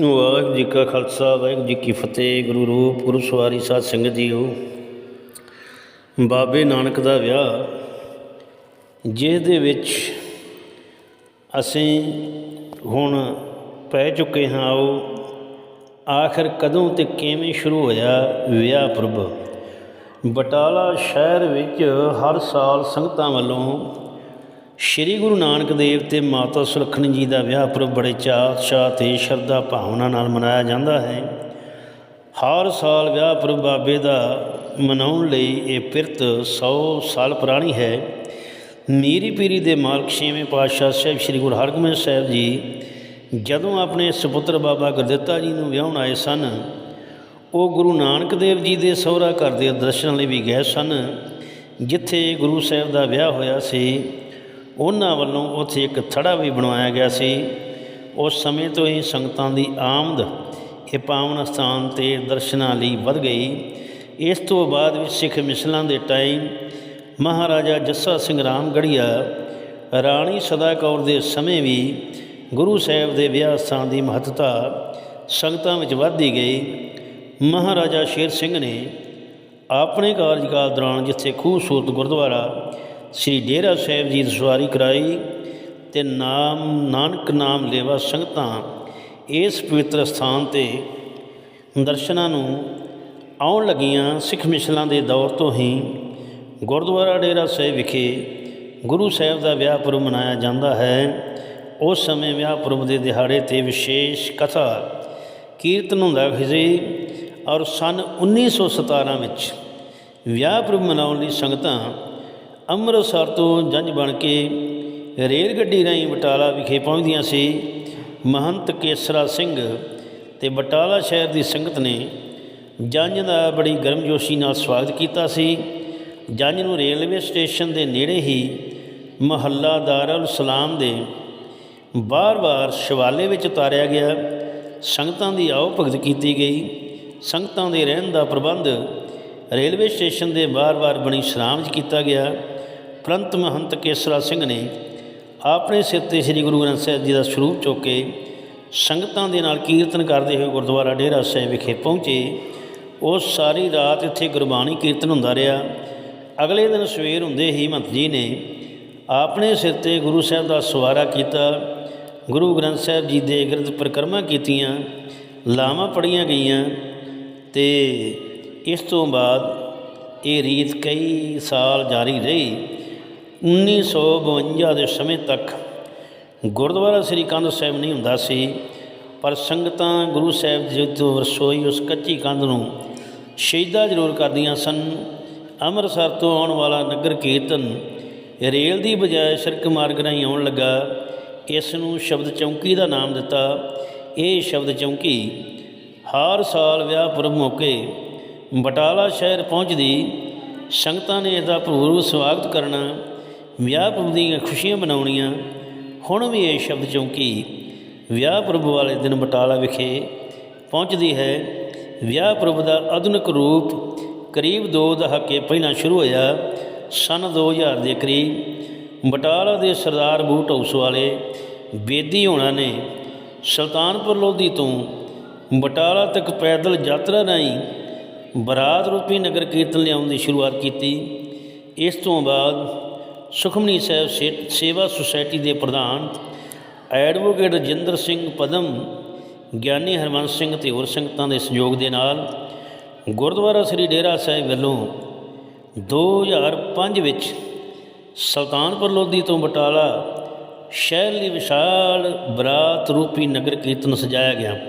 ਵਾਹਿਗੁਰੂ ਜੀ ਕਾ ਖਾਲਸਾ, ਵਾਹਿਗੁਰੂ ਜੀ ਕੀ ਫਤਿਹ, ਗੁਰੂ ਰੂਪ, ਗੁਰੂ ਸਵਾਰੀ ਸਾਧ ਸੰਗਤ ਜੀਓ। ਬਾਬੇ ਨਾਨਕ ਦਾ ਵਿਆਹ ਜਿਸ ਦੇ ਵਿੱਚ ਅਸੀਂ ਹੁਣ ਪੈ ਚੁੱਕੇ ਹਾਂ ਆਓ ਆਖਰ ਕਦੋਂ ਤੇ ਕਿਵੇਂ ਸ਼ੁਰੂ ਹੋਇਆ ਵਿਆਹ ਪੁਰਬ ਬਟਾਲਾ ਸ਼ਹਿਰ ਵਿੱਚ ਹਰ ਸਾਲ ਸੰਗਤਾਂ ਵੱਲੋਂ ਸ਼੍ਰੀ ਗੁਰੂ ਨਾਨਕ ਦੇਵ ਤੇ ਮਾਤਾ ਸੁਲੱਖਣੀ ਜੀ ਦਾ ਵਿਆਹ ਪੁਰਬ ਬੜੇ ਚਾਅ ਉਤਸ਼ਾਹ ਤੇ ਸ਼ਰਧਾ ਭਾਵਨਾ ਨਾਲ ਮਨਾਇਆ ਜਾਂਦਾ ਹੈ। ਹਰ ਸਾਲ ਵਿਆਹ ਪੁਰਬ ਬਾਬੇ ਦਾ ਮਨਾਉਣ ਲਈ ਇਹ ਪਿਰਤ 100 ਸਾਲ ਪੁਰਾਣੀ ਹੈ। ਮੀਰੀ ਪੀਰੀ ਦੇ ਮਾਲਕ ਛੇਵੇਂ ਪਾਤਸ਼ਾਹ ਸਾਹਿਬ ਸ੍ਰੀ ਗੁਰੂ ਹਰਗੋਬਿੰਦ ਸਾਹਿਬ ਜੀ ਜਦੋਂ ਆਪਣੇ ਸੁਪੁੱਤਰ ਬਾਬਾ ਗੁਰਦਿੱਤਾ ਜੀ ਨੂੰ ਵਿਆਹਣ ਆਏ ਸਨ, ਉਹ ਗੁਰੂ ਨਾਨਕ ਦੇਵ ਜੀ ਦੇ ਸਹੁਰਾ ਘਰ ਦੇ ਦਰਸ਼ਨ ਲਈ ਵੀ ਗਏ ਸਨ, ਜਿੱਥੇ ਗੁਰੂ ਸਾਹਿਬ ਦਾ ਵਿਆਹ ਹੋਇਆ ਸੀ। ਉਹਨਾਂ ਵੱਲੋਂ ਉੱਥੇ ਇੱਕ ਥੜਾ ਵੀ ਬਣਵਾਇਆ ਗਿਆ ਸੀ। ਉਸ ਸਮੇਂ ਤੋਂ ਹੀ ਸੰਗਤਾਂ ਦੀ ਆਮਦ ਇਹ ਪਾਵਨ ਸਥਾਨ ਤੇ ਦਰਸ਼ਨਾਂ ਲਈ ਵੱਧ ਗਈ। ਇਸ ਤੋਂ ਬਾਅਦ ਵਿੱਚ ਸਿੱਖ ਮਿਸਲਾਂ ਦੇ ਟਾਈਮ ਮਹਾਰਾਜਾ ਜੱਸਾ ਸਿੰਘ ਰਾਮਗੜੀਆ, ਰਾਣੀ ਸਦਾ ਕੌਰ ਦੇ ਸਮੇਂ ਵੀ ਗੁਰੂ ਸਾਹਿਬ ਦੇ ਵਿਆਹ ਸਥਾਨ ਦੀ ਮਹੱਤਤਾ ਸੰਗਤਾਂ ਵਿੱਚ ਵਧਦੀ ਗਈ। ਮਹਾਰਾਜਾ ਸ਼ੇਰ ਸਿੰਘ ਨੇ ਆਪਣੇ ਕਾਰਜਕਾਲ ਦੌਰਾਨ ਜਿੱਥੇ ਖੂਬਸੂਰਤ ਗੁਰਦੁਆਰਾ ਸ੍ਰੀ ਡੇਰਾ ਸਾਹਿਬ ਜੀ ਦੀ ਸਵਾਰੀ ਕਰਾਈ ਤੇ ਨਾਮ, ਨਾਨਕ ਨਾਮ ਲੇਵਾ ਸੰਗਤਾਂ ਇਸ ਪਵਿੱਤਰ ਸਥਾਨ ਤੇ ਦਰਸ਼ਨਾਂ ਨੂੰ ਆਉਣ ਲੱਗੀਆਂ ਸਿੱਖ ਮਿਸਲਾਂ ਦੇ ਦੌਰ ਤੋਂ ਹੀ ਗੁਰਦੁਆਰਾ ਡੇਰਾ ਸਾਹਿਬ ਵਿਖੇ ਗੁਰੂ ਸਾਹਿਬ ਦਾ ਵਿਆਹ ਪੁਰਬ ਮਨਾਇਆ ਜਾਂਦਾ ਹੈ। ਉਸ ਸਮੇਂ ਵਿਆਹ ਪੁਰਬ ਦੇ ਦਿਹਾੜੇ ਤੇ ਵਿਸ਼ੇਸ਼ ਕਥਾ, ਕੀਰਤਨ ਹੁੰਦਾ ਸੀ ਔਰ ਸਨ 1917 ਵਿੱਚ ਵਿਆਹ ਪੁਰਬ ਮਨਾਉਣ ਲਈ ਸੰਗਤਾਂ ਅੰਮ੍ਰਿਤਸਰ ਤੋਂ ਜੰਜ ਬਣ ਕੇ ਰੇਲ ਗੱਡੀ ਰਾਹੀਂ ਬਟਾਲਾ ਵਿਖੇ ਪਹੁੰਚਦੀਆਂ ਸੀ, ਮਹੰਤ ਕੇਸਰਾ ਸਿੰਘ ਤੇ ਬਟਾਲਾ ਸ਼ਹਿਰ ਦੀ ਸੰਗਤ ਨੇ ਜੰਜ ਦਾ ਬੜੀ ਗਰਮਜੋਸ਼ੀ ਨਾਲ ਸਵਾਗਤ ਕੀਤਾ ਸੀ। ਜੰਜ ਨੂੰ ਰੇਲਵੇ ਸਟੇਸ਼ਨ ਦੇ ਨੇੜੇ ਹੀ ਮਹੱਲਾ ਦਾਰੁਲ ਸਲਾਮ ਦੇ ਬਾਰ-ਬਾਰ ਸ਼ਿਵਾਲੇ ਵਿੱਚ ਉਤਾਰਿਆ ਗਿਆ। ਸੰਗਤਾਂ ਦੀ ਆਓ ਭਗਤ ਕੀਤੀ ਗਈ। ਸੰਗਤਾਂ ਦੇ ਰਹਿਣ ਦਾ ਪ੍ਰਬੰਧ ਰੇਲਵੇ ਸਟੇਸ਼ਨ ਦੇ ਬਾਰ-ਬਾਰ ਬਣੀ ਸ਼ਰਾਮ 'ਚ ਕੀਤਾ ਗਿਆ। ਪ੍ਰੰਤ ਮਹੰਤ ਕੇਸਰਾ ਸਿੰਘ ਨੇ ਆਪਣੇ ਸਿਰ ਤੇ ਸ੍ਰੀ ਗੁਰੂ ਗ੍ਰੰਥ ਸਾਹਿਬ ਜੀ ਦਾ ਸਰੂਪ ਚੁੱਕ ਕੇ ਸੰਗਤਾਂ ਦੇ ਨਾਲ ਕੀਰਤਨ ਕਰਦੇ ਹੋਏ ਗੁਰਦੁਆਰਾ ਡੇਰਾ ਸਾਹਿਬ ਵਿਖੇ ਪਹੁੰਚੇ। ਉਹ ਸਾਰੀ ਰਾਤ ਇੱਥੇ ਗੁਰਬਾਣੀ ਕੀਰਤਨ ਹੁੰਦਾ ਰਿਹਾ। ਅਗਲੇ ਦਿਨ ਸਵੇਰ ਹੁੰਦੇ ਹੀ ਮਹੰਤ ਜੀ ਨੇ ਆਪਣੇ ਸਿਰ ਤੇ ਗੁਰੂ ਸਾਹਿਬ ਦਾ ਸਵਾਰਾ ਕੀਤਾ। ਗੁਰੂ ਗ੍ਰੰਥ ਸਾਹਿਬ ਜੀ ਦੇ ਗਿਰਦ ਪਰਿਕਰਮਾ ਕੀਤੀਆਂ, ਲਾਵਾਂ ਪੜੀਆਂ ਗਈਆਂ ਤੇ ਇਸ ਤੋਂ ਬਾਅਦ ਇਹ ਰੀਤ ਕਈ ਸਾਲ ਜਾਰੀ ਰਹੀ। 1952 ਦੇ ਸਮੇਂ ਤੱਕ ਗੁਰਦੁਆਰਾ ਸ੍ਰੀ ਕੰਧ ਸਾਹਿਬ ਨਹੀਂ ਹੁੰਦਾ ਸੀ, ਪਰ ਸੰਗਤਾਂ ਗੁਰੂ ਸਾਹਿਬ ਜੀ ਤੋਂ ਵਰਸੋਈ ਉਸ ਕੱਚੀ ਕੰਧ ਨੂੰ ਸ਼ਹੀਦਾ ਜ਼ਰੂਰ ਕਰਦੀਆਂ ਸਨ। ਅੰਮ੍ਰਿਤਸਰ ਤੋਂ ਆਉਣ ਵਾਲਾ ਨਗਰ ਕੀਰਤਨ ਰੇਲ ਦੀ ਬਜਾਏ ਸੜਕ ਮਾਰਗ ਰਾਹੀਂ ਆਉਣ ਲੱਗਾ। ਇਸ ਨੂੰ ਸ਼ਬਦ ਚੌਂਕੀ ਦਾ ਨਾਮ ਦਿੱਤਾ। ਇਹ ਸ਼ਬਦ ਚੌਂਕੀ ਹਰ ਸਾਲ ਵਿਆਹ ਪੁਰਬ ਮੌਕੇ ਬਟਾਲਾ ਸ਼ਹਿਰ ਪਹੁੰਚਦੀ। ਸੰਗਤਾਂ ਨੇ ਇਸ ਦਾ ਭਰਪੂਰ ਸਵਾਗਤ ਕਰਨਾ ਵਿਆਹ ਪੁਰਬ ਦੀਆਂ ਖੁਸ਼ੀਆਂ ਮਨਾਉਣੀਆਂ, ਹੁਣ ਵੀ ਇਹ ਸ਼ਬਦ ਚੌਂਕੀ ਵਿਆਹ ਪੁਰਬ ਵਾਲੇ ਦਿਨ ਬਟਾਲਾ ਵਿਖੇ ਪਹੁੰਚਦੀ ਹੈ। ਵਿਆਹ ਪੁਰਬ ਦਾ ਆਧੁਨਿਕ ਰੂਪ ਕਰੀਬ 2 ਦਹਾਕੇ ਪਹਿਲਾਂ ਸ਼ੁਰੂ ਹੋਇਆ, ਸਨ 2000 ਦੇ ਕਰੀਬ। ਬਟਾਲਾ ਦੇ ਸਰਦਾਰ ਬੂਟ ਹਾਊਸ ਵਾਲੇ ਬੇਦੀ ਹੋਣਾ ਨੇ ਸੁਲਤਾਨਪੁਰ ਲੋਧੀ ਤੋਂ ਬਟਾਲਾ ਤੱਕ ਪੈਦਲ ਯਾਤਰਾ ਰਾਹੀਂ ਬਰਾਤ ਰੂਪੀ ਨਗਰ ਕੀਰਤਨ ਲਿਆਉਣ ਦੀ ਸ਼ੁਰੂਆਤ ਕੀਤੀ। ਇਸ ਤੋਂ ਬਾਅਦ ਸੁਖਮਨੀ ਸਾਹਿਬ ਸੇ- ਸੇਵਾ ਸੁਸਾਇਟੀ ਦੇ ਪ੍ਰਧਾਨ, ਐਡਵੋਕੇਟ ਰਜਿੰਦਰ ਸਿੰਘ ਪਦਮ, ਗਿਆਨੀ ਹਰਮੰਸ ਸਿੰਘ ਤੇ ਹੋਰ ਸੰਗਤਾਂ ਦੇ ਸਹਿਯੋਗ ਦੇ ਨਾਲ ਗੁਰਦੁਆਰਾ ਸ੍ਰੀ ਡੇਰਾ ਸਾਹਿਬ ਵੱਲੋਂ 2005 ਵਿੱਚ ਸੁਲਤਾਨਪੁਰ ਲੋਧੀ ਤੋਂ ਬਟਾਲਾ ਸ਼ਹਿਰ ਲਈ ਵਿਸ਼ਾਲ ਬਰਾਤ ਰੂਪੀ ਨਗਰ ਕੀਰਤਨ ਸਜਾਇਆ ਗਿਆ।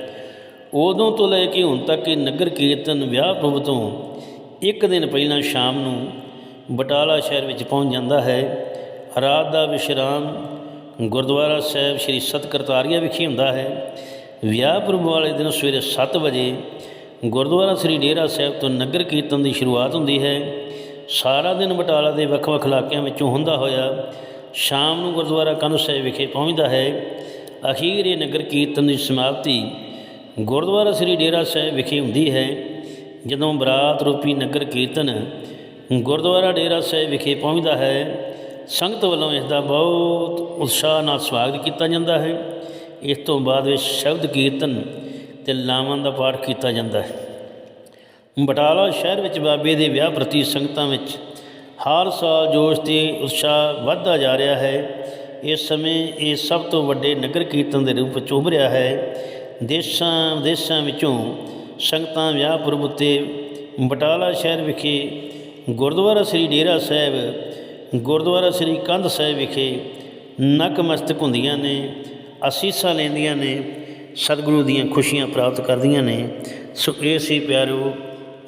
ਉਦੋਂ ਤੋਂ ਲੈ ਕੇ ਹੁਣ ਤੱਕ ਇਹ ਨਗਰ ਕੀਰਤਨ ਵਿਆਹ ਪੁਰਬ ਤੋਂ ਇੱਕ ਦਿਨ ਪਹਿਲਾਂ ਸ਼ਾਮ ਨੂੰ ਬਟਾਲਾ ਸ਼ਹਿਰ ਵਿੱਚ ਪਹੁੰਚ ਜਾਂਦਾ ਹੈ। ਰਾਤ ਦਾ ਵਿਸ਼ਰਾਮ ਗੁਰਦੁਆਰਾ ਸਾਹਿਬ ਸ੍ਰੀ ਸਤਕਰਤਾਰੀਆ ਵਿਖੇ ਹੁੰਦਾ ਹੈ। ਵਿਆਹ ਪੁਰਬ ਵਾਲੇ ਦਿਨ ਸਵੇਰੇ 7 ਵਜੇ ਗੁਰਦੁਆਰਾ ਸ੍ਰੀ ਡੇਰਾ ਸਾਹਿਬ ਤੋਂ ਨਗਰ ਕੀਰਤਨ ਦੀ ਸ਼ੁਰੂਆਤ ਹੁੰਦੀ ਹੈ। ਸਾਰਾ ਦਿਨ ਬਟਾਲਾ ਦੇ ਵੱਖ-ਵੱਖ ਇਲਾਕਿਆਂ ਵਿੱਚੋਂ ਹੁੰਦਾ ਹੋਇਆ ਸ਼ਾਮ ਨੂੰ ਗੁਰਦੁਆਰਾ ਕੰਨ ਸਾਹਿਬ ਵਿਖੇ ਪਹੁੰਚਦਾ ਹੈ। ਅਖੀਰ ਇਹ ਨਗਰ ਕੀਰਤਨ ਦੀ ਸਮਾਪਤੀ ਗੁਰਦੁਆਰਾ ਸ੍ਰੀ ਡੇਰਾ ਸਾਹਿਬ ਵਿਖੇ ਹੁੰਦੀ ਹੈ। ਜਦੋਂ ਬਰਾਤ ਰੂਪੀ ਨਗਰ ਕੀਰਤਨ ਗੁਰਦੁਆਰਾ ਡੇਰਾ ਸਾਹਿਬ ਵਿਖੇ ਪਹੁੰਚਦਾ ਹੈ। ਸੰਗਤ ਵੱਲੋਂ ਇਸ ਦਾ ਬਹੁਤ ਉਤਸ਼ਾਹ ਨਾਲ ਸਵਾਗਤ ਕੀਤਾ ਜਾਂਦਾ ਹੈ। ਇਸ ਤੋਂ ਬਾਅਦ ਵਿੱਚ ਸ਼ਬਦ ਕੀਰਤਨ ਤੇ ਲਾਵਾਂ ਦਾ ਪਾਠ ਕੀਤਾ ਜਾਂਦਾ ਹੈ। ਬਟਾਲਾ ਸ਼ਹਿਰ ਵਿੱਚ ਬਾਬੇ ਦੇ ਵਿਆਹ ਪ੍ਰਤੀ ਸੰਗਤਾਂ ਵਿੱਚ ਹਰ ਸਾਲ ਜੋਸ਼ ਤੇ ਉਤਸ਼ਾਹ ਵੱਧਦਾ ਜਾ ਰਿਹਾ ਹੈ। ਇਸ ਸਮੇਂ ਇਹ ਸਭ ਤੋਂ ਵੱਡੇ ਨਗਰ ਕੀਰਤਨ ਦੇ ਰੂਪ ਵਿੱਚ ਉੱਭਰਿਆ ਹੈ। ਦੇਸ਼ਾਂ ਵਿਦੇਸ਼ਾਂ ਵਿੱਚੋਂ ਸੰਗਤਾਂ ਵਿਆਹ ਪੁਰਬ ਉੱਤੇ ਬਟਾਲਾ ਸ਼ਹਿਰ ਵਿਖੇ ਗੁਰਦੁਆਰਾ ਸ੍ਰੀ ਡੇਰਾ ਸਾਹਿਬ, ਗੁਰਦੁਆਰਾ ਸ੍ਰੀ ਕੰਧ ਸਾਹਿਬ ਵਿਖੇ ਨਕਮਸਤਕ ਹੁੰਦੀਆਂ ਨੇ, ਅਸੀਸਾਂ ਲੈਂਦੀਆਂ ਨੇ, ਸਤਿਗੁਰੂ ਦੀਆਂ ਖੁਸ਼ੀਆਂ ਪ੍ਰਾਪਤ ਕਰਦੀਆਂ ਨੇ। ਸੋ ਇਹ ਸੀ ਪਿਆਰੋ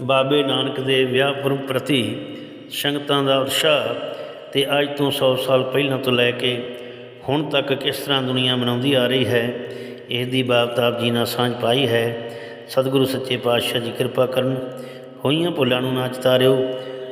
ਬਾਬੇ ਨਾਨਕ ਦੇ ਵਿਆਹ ਪੁਰਬ ਪ੍ਰਤੀ ਸੰਗਤਾਂ ਦਾ ਉਤਸ਼ਾਹ ਤੇ ਅੱਜ ਤੋਂ 100 ਸਾਲ ਪਹਿਲਾਂ ਤੋਂ ਲੈ ਕੇ ਹੁਣ ਤੱਕ ਕਿਸ ਤਰ੍ਹਾਂ ਦੁਨੀਆ ਮਨਾਉਂਦੀ ਆ ਰਹੀ ਹੈ ਇਸ ਦੀ ਬਾਬਤ ਆਪ ਜੀ ਨਾਲ ਸਾਂਝ ਪਾਈ ਹੈ। ਸਤਿਗੁਰੂ ਸੱਚੇ ਪਾਤਸ਼ਾਹ ਜੀ ਕਿਰਪਾ ਕਰਨ। ਹੋਈਆਂ ਭੁੱਲਾਂ ਨੂੰ ਨਾ ਚਤਾਰਿਓ।